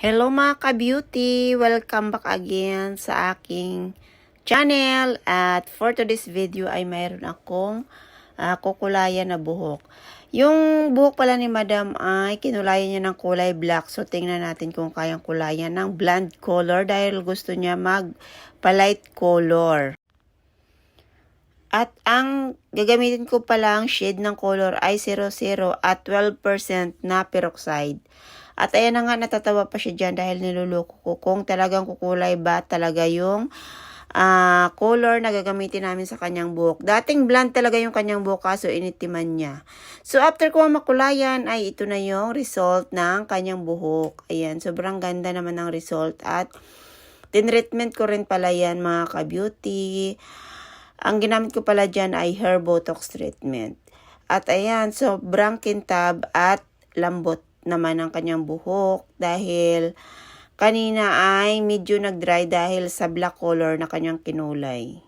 Hello mga ka-beauty! Welcome back again sa aking channel. At for today's video ay mayroon akong ah, kukulayan na buhok. Yung buhok pala ni madam ay kinulayan niya ng kulay black. So tingnan natin kung kayang kulayan ng blonde color dahil gusto niya mag light color. At ang gagamitin ko palang shade ng color ay 00 at 12% na peroxide. At ayan na nga, natatawa pa siya dyan dahil niluloko ko kung talagang kukulay ba talaga yung ah, color na gagamitin namin sa kanyang buhok. Dating blonde talaga yung kanyang buhok kaso initiman niya. So after ko makulayan ay ito na yung result ng kanyang buhok. Ayan, sobrang ganda naman ng result at tinreatment ko rin pala yan mga ka-beauty. Ang ginamit ko pala dyan ay hair botox treatment. At ayan, sobrang kintab at lambot naman ang kanyang buhok dahil kanina ay medyo nag-dry dahil sa black color na kanyang kinulay.